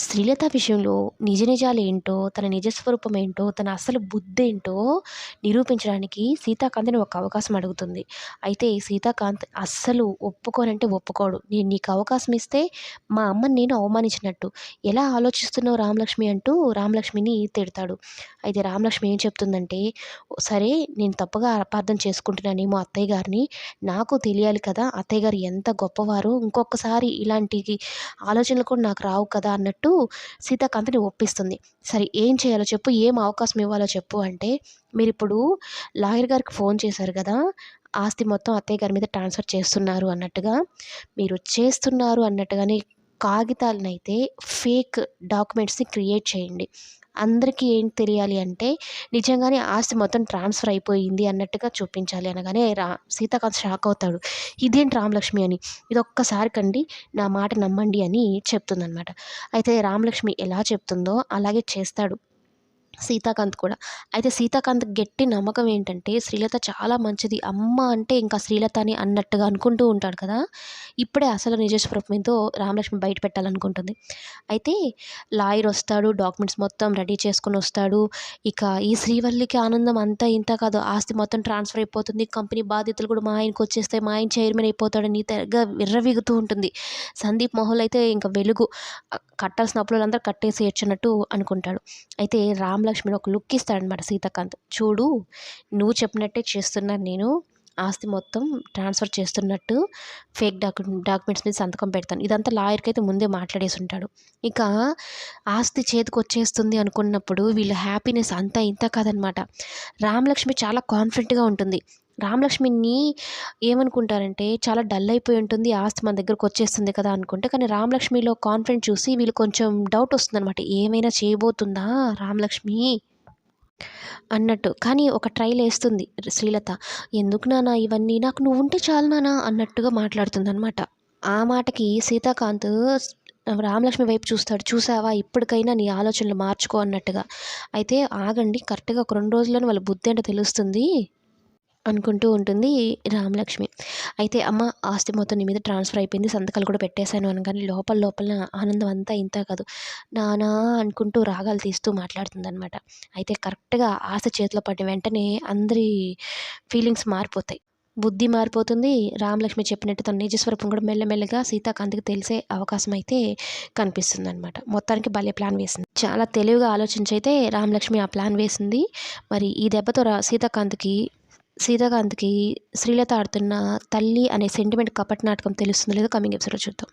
శ్రీలత విషయంలో నిజ నిజాలు ఏంటో తన నిజస్వరూపం ఏంటో తన అసలు బుద్ధి ఏంటో నిరూపించడానికి సీతాకాంత్ని ఒక అవకాశం అడుగుతుంది. అయితే సీతాకాంత్ అస్సలు ఒప్పుకోనంటే ఒప్పుకోడు. నేను నీకు అవకాశం ఇస్తే మా అమ్మని నేను అవమానించినట్టు. ఎలా ఆలోచిస్తున్నావు రామలక్ష్మి అంటూ రామలక్ష్మిని తిడతాడు. అయితే రామలక్ష్మి ఏం చెప్తుందంటే సరే నేను తప్పుగా అపార్థం చేసుకుంటున్నానేమో అత్తయ్య గారిని. నాకు తెలియాలి కదా అత్తయ్య గారు ఎంత గొప్పవారు. ఇంకొకసారి ఇలాంటి ఆలోచనలు కూడా నాకు రావు కదా అన్నట్టు సీతాకాంత్ని ఒప్పిస్తుంది. సరే ఏం చేయాలో చెప్పు ఏం అవకాశం ఇవ్వాలో చెప్పు అంటే మీరు ఇప్పుడు లాయర్ గారికి ఫోన్ చేశారు కదా ఆస్తి మొత్తం అత్తయ్య గారి మీద ట్రాన్స్ఫర్ చేస్తున్నారు అన్నట్టుగా మీరు చేస్తున్నారు అన్నట్టుగానే కాగితాలనైతే ఫేక్ డాక్యుమెంట్స్ని క్రియేట్ చేయండి. అందరికీ ఏం తెలియాలి అంటే నిజంగానే ఆస్తి మొత్తం ట్రాన్స్ఫర్ అయిపోయింది అన్నట్టుగా చూపించాలి అనగానే రా సీతాకాంత్ షాక్ అవుతాడు. ఇదేంటి రామలక్ష్మి అని. ఇది ఒక్కసారి కండి నా మాట నమ్మండి అని చెప్తుందనమాట అయితే రామలక్ష్మి ఎలా చెప్తుందో అలాగే చేస్తాడు. సీతాకాంత్ కూడా. అయితే సీతాకాంత్ గట్టి నమ్మకం ఏంటంటే శ్రీలత చాలా మంచిది. అమ్మ అంటే ఇంకా శ్రీలత అని అన్నట్టుగా అనుకుంటూ ఉంటాడు కదా. ఇప్పుడే అసలు నిజస్వరూపం ఏంటో రామలక్ష్మి బయట పెట్టాలనుకుంటుంది. అయితే లాయర్ వస్తాడు డాక్యుమెంట్స్ మొత్తం రెడీ చేసుకుని వస్తాడు. ఇక ఈ శ్రీవల్లికి ఆనందం అంతా ఇంత కాదు. ఆస్తి మొత్తం ట్రాన్స్ఫర్ అయిపోతుంది. కంపెనీ బాధ్యతలు కూడా మా ఆయనకు వచ్చేస్తే మా ఆయన చైర్మన్ అయిపోతాడని తెగ విర్రవీగుతూ ఉంటుంది. సందీప్ మహల్ అయితే ఇంకా వెలుగు. కట్టాల్సిన అప్పులందరూ కట్టేసేయచ్చన్నట్టు అనుకుంటాడు. అయితే రామలక్ష్మిని ఒక లుక్ ఇస్తాడనమాట సీతాకాంత్. చూడు నువ్వు చెప్పినట్టే చేస్తున్నాను నేను. ఆస్తి మొత్తం ట్రాన్స్ఫర్ చేస్తున్నట్టు ఫేక్ డాక్యు డాక్యుమెంట్స్ మీద సంతకం పెడతాను. ఇదంతా లాయర్కి అయితే ముందే మాట్లాడేసి ఉంటాడు ఇక ఆస్తి చేతికి వచ్చేస్తుంది అనుకున్నప్పుడు వీళ్ళ హ్యాపీనెస్ అంతా ఇంత కాదనమాట రామలక్ష్మి చాలా కాన్ఫిడెంట్గా ఉంటుంది. రామలక్ష్మిని ఏమనుకుంటారంటే చాలా డల్ అయిపోయి ఉంటుంది ఆస్తి మన దగ్గరకు వచ్చేస్తుంది కదా అనుకుంటే కానీ రామలక్ష్మిలో కాన్ఫిడెంట్ చూసి వీళ్ళు కొంచెం డౌట్ వస్తుందన్నమాట. ఏమైనా చేయబోతుందా రామలక్ష్మి? అన్నట్టు. కానీ ఒక ట్రైల్ వేస్తుంది శ్రీలత. ఎందుకు నానా ఇవన్నీ? నాకు నువ్వు ఉంటే చాలు నానా అన్నట్టుగా మాట్లాడుతుంది అనమాట ఆ మాటకి సీతాకాంత్ రామలక్ష్మి వైపు చూస్తాడు. చూసావా? ఇప్పటికైనా నీ ఆలోచనలు మార్చుకో అన్నట్టుగా. అయితే ఆగండి కరెక్ట్గా ఒక రెండు రోజుల్లోనే వాళ్ళ బుద్ధి అంటే తెలుస్తుంది. అనుకుంటూ ఉంటుంది రామలక్ష్మి. అయితే అమ్మ ఆస్తి మొత్తం నీ మీద ట్రాన్స్ఫర్ అయిపోయింది సంతకాలు కూడా పెట్టేశాను అనగానే లోపల లోపల ఆనందం అంతా ఇంత కాదు. నానా అనుకుంటూ రాగాలు తీస్తూ మాట్లాడుతుంది అనమాట అయితే కరెక్ట్గా ఆశ చేతిలో పడిన వెంటనే అందరి ఫీలింగ్స్ మారిపోతాయి. బుద్ధి మారిపోతుంది. రామలక్ష్మి చెప్పినట్టు తన నిజస్వరూపం కూడా మెల్లమెల్లగా సీతాకాంత్కి తెలిసే అవకాశం అయితే కనిపిస్తుంది అనమాట మొత్తానికి భలే ప్లాన్ వేసింది. చాలా తెలివిగా ఆలోచించి అయితే రామలక్ష్మి ఆ ప్లాన్ వేసింది. మరి ఈ దెబ్బతో రా సీతాకాంత్కి సీతాకాంత్కి శ్రీలత ఆడుతున్న తల్లి అనే సెంటిమెంట్ కపట నాటకం తెలుస్తుందో లేదో కమింగ్ ఎపిసోడ్లో చూద్దాం.